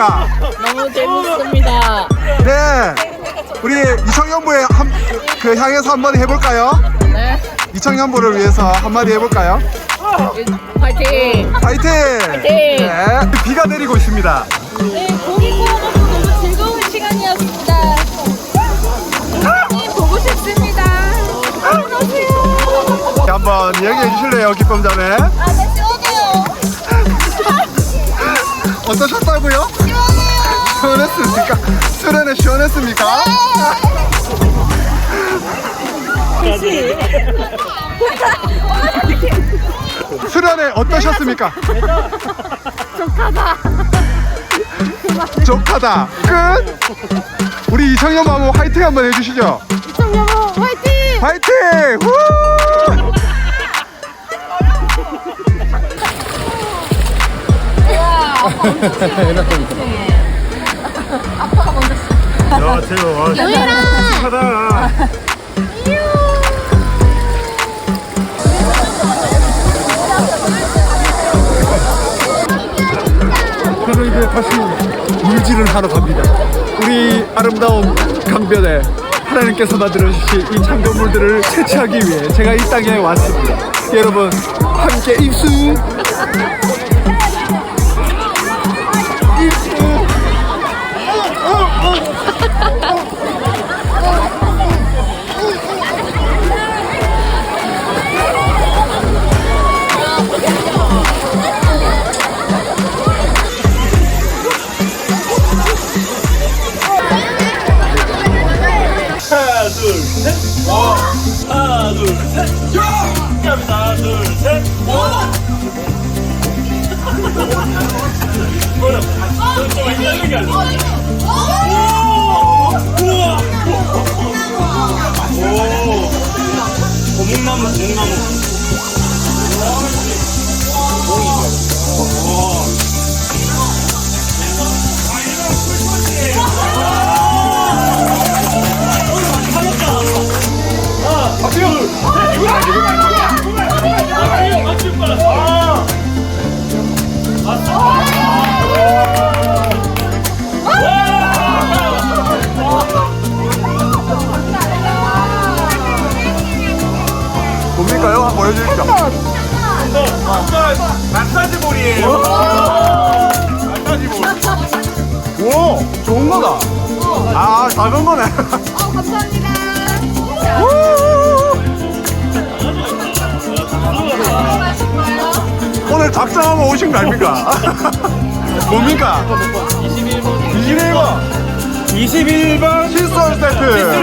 어떠셨습니까? 너무 재밌습니다. 네. 우리 이청년부에 한, 그 향해서 한마디 해볼까요? 네. 이청년부를 위해서 한마디 해볼까요? 파이팅! 파이팅! 네. 비가 내리고 있습니다. 네, 고기 구워 먹고 너무 즐거운 시간이었습니다. 네, 보고 싶습니다. 안녕하세요. 한번 얘기해 주실래요, 기쁨 자매? 아, 네, 시원해요. 어떠셨다고요? 시원했습니까? 수련회 시원했습니까? 수련회 어떠셨습니까? 좋하다. 족하다. 끝. 우리 이청년 마모 화이팅 한번 해주시죠. 이청 여보, 화이팅! 화이팅! 후! 야, 제가 와. 하다. 그래서 이제 다시 물질을 하러 갑니다. 우리 아름다운 강변에 하나님께서 만들어주신 이 창조물들을 채취하기 위해 제가 이 땅에 왔습니다. 여러분, 함께! 입수! 고목나무, 고목나무. 뭡니까요? 한번 보여주십시오. 마사지 볼이에요. 마사지 볼. 오! 좋은 거다. 아, 작은 거네. 어, 감사합니다. 오늘 작정하고 오신 거 아닙니까? 뭡니까? 21번. 21번 칫솔 세트. 세트.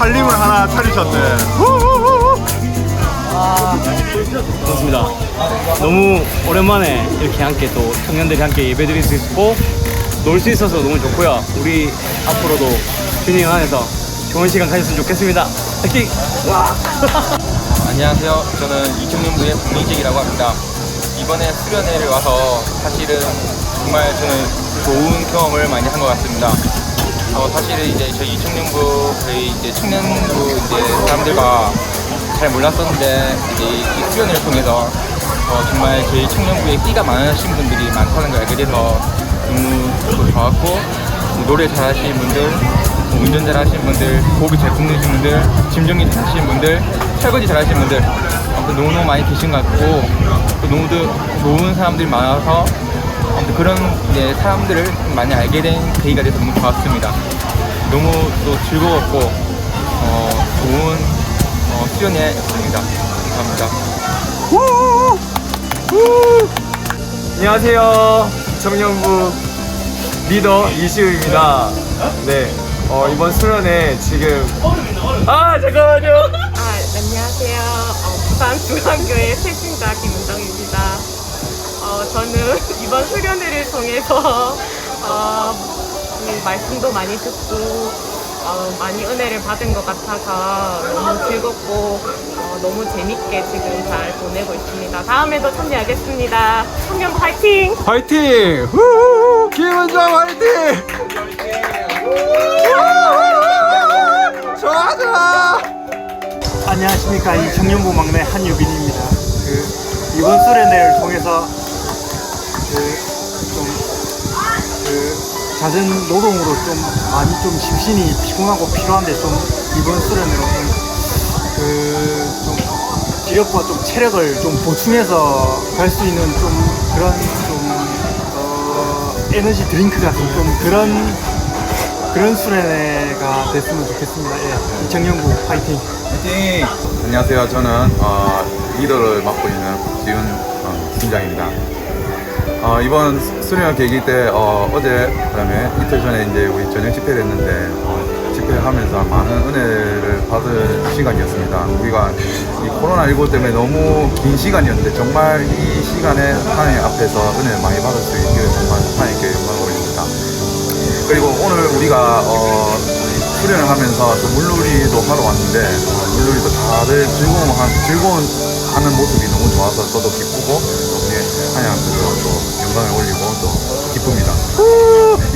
살림을 하나 차리셨네. 좋습니다. 너무 오랜만에 이렇게 함께 또 청년들이 함께 예배 드릴 수 있고 놀 수 있어서 너무 좋고요. 우리 앞으로도 균형 안에서 좋은 시간 가졌으면 좋겠습니다. 화이팅! 안녕하세요. 저는 이청년부의 박민식이라고 합니다. 이번에 수련회를 와서 사실은 정말 저는 좋은 경험을 많이 한 것 같습니다. 어, 사실은 이제 저희 이청년부 저희 이제 청년부 이제 사람들과 잘 몰랐었는데 이제 이 수련회를 통해서 어, 정말 저희 청년부에 끼가 많으신 분들이 많다는 걸 알게 돼서 너무 또 좋았고 노래 잘하시는 분들, 뭐 운전 잘하시는 분들, 고기 잘 굽는 분들, 짐 정리 잘하시는 분들, 설거지 잘하시는 분들 아무튼 너무너무 많이 계신 것 같고 또 너무 좋은 사람들이 많아서 그런 이제 사람들을 좀 많이 알게 된 계기가 돼서 너무 좋았습니다. 너무 또 즐거웠고 어, 좋은 어, 수련회였습니다. 감사합니다. 안녕하세요. 청년부 리더 이시우입니다. 네. 어, 이번 수련회 지금 아 잠깐만요. 아, 안녕하세요. 어, 부산 중앙교회 새신자 김은정입니다. 어, 저는 이번 수련회를 통해서 어, 음, 말씀도 많이 듣고 어, 많이 은혜를 받은 것 같아서 너무 즐겁고 어, 너무 재밌게 지금 잘 보내고 있습니다. 다음에도 참여하겠습니다. 청년 파이팅! 화이팅! 후! 김은정 화이팅! 좋아 좋아! 안녕하십니까 이 청년부 막내 한유빈입니다. 그 이번 수련회를 통해서 잦은 노동으로 좀 많이 좀 심신이 피곤하고 필요한데 좀 이번 수련회로 좀그좀 기력과 좀 체력을 좀 보충해서 갈 수 있는 좀 그런 좀 어, 에너지 드링크 같은 좀 그런 그런 수련회가 됐으면 좋겠습니다. 예, 이청년부 파이팅. 네. 안녕하세요. 저는 어, 리더를 맡고 있는 박지훈 어, 팀장입니다. 어, 이번 수- 수련 계기 때 어, 제 그다음에 이틀 전에 이제 우리 저녁 집회를 했는데 어, 집회하면서 많은 은혜를 받은 시간이었습니다. 우리가 이 코로나 19 때문에 너무 긴 시간이었는데 정말 이 시간에 하나님 앞에서 은혜를 많이 받을 수 있기를 정말 하나님께 영광을 올립니다. 그리고 오늘 우리가 어, 수련을 하면서 또 물놀이도 하러 왔는데 어, 물놀이도 다들 즐거운 즐거운 하는 모습이 너무 좋아서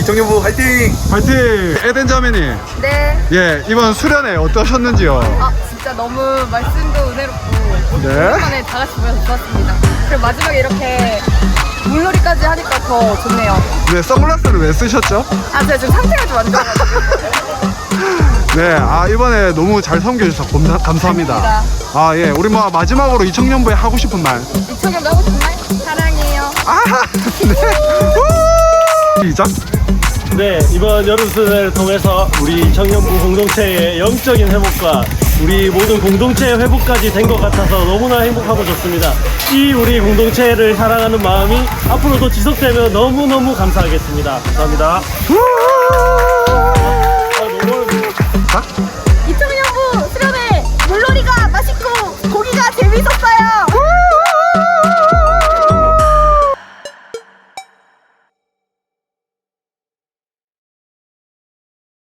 이청년부 화이팅! 파이팅! 에덴 자매님. 네. 예, 이번 수련회 어떠셨는지요? 아 진짜 너무 말씀도 은혜롭고 네. 오랜만에 다 같이 모여서 좋았습니다. 그리고 마지막에 이렇게 물놀이까지 하니까 더 좋네요. 네, 선글라스를 왜 쓰셨죠? 아 제가 지금 상태가 좀 안 좋아가지고. 네, 아 이번에 너무 잘 섬겨주셔서 감사, 감사합니다. 감사합니다. 아 예, 우리 뭐 마지막으로 이청년부에 하고 싶은 말. 이청년도 하고 싶은 말? 사랑해요. 아, 네. 우! 시작. 네, 이번 여름수련을 통해서 우리 청년부 공동체의 영적인 회복과 우리 모든 공동체의 회복까지 된 것 같아서 너무나 행복하고 좋습니다. 이 우리 공동체를 사랑하는 마음이 앞으로도 지속되면 너무너무 감사하겠습니다. 감사합니다. 아, 너무...